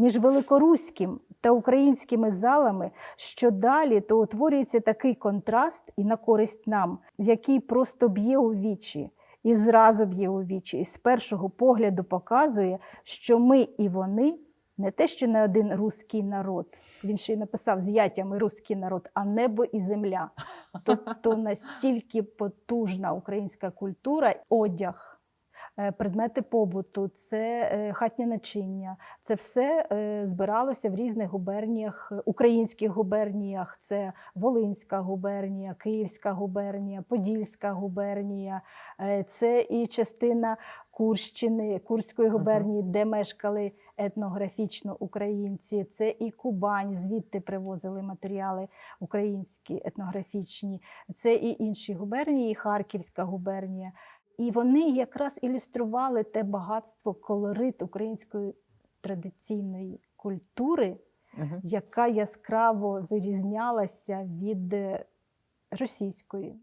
між великоруським та українськими залами, що далі то утворюється такий контраст і на користь нам, який просто б'є у вічі. І зразу б'є у вічі, і з першого погляду показує, що ми і вони не те, що не один руський народ. Він ще й написав з ятями руський народ, а небо і земля. Тобто настільки потужна українська культура, одяг, предмети побуту, це е, хатнє начиння. Це все е, збиралося в різних губерніях, е, українських губерніях. Це Волинська губернія, Київська губернія, Подільська губернія. Е, Це і частина Курщини, Курської губернії, де мешкали етнографічно українці. Це і Кубань, звідти привозили матеріали українські етнографічні. Це і інші губернії, і Харківська губернія. І вони якраз ілюстрували те багатство, колорит української традиційної культури, Мгм. яка яскраво вирізнялася від е, російської.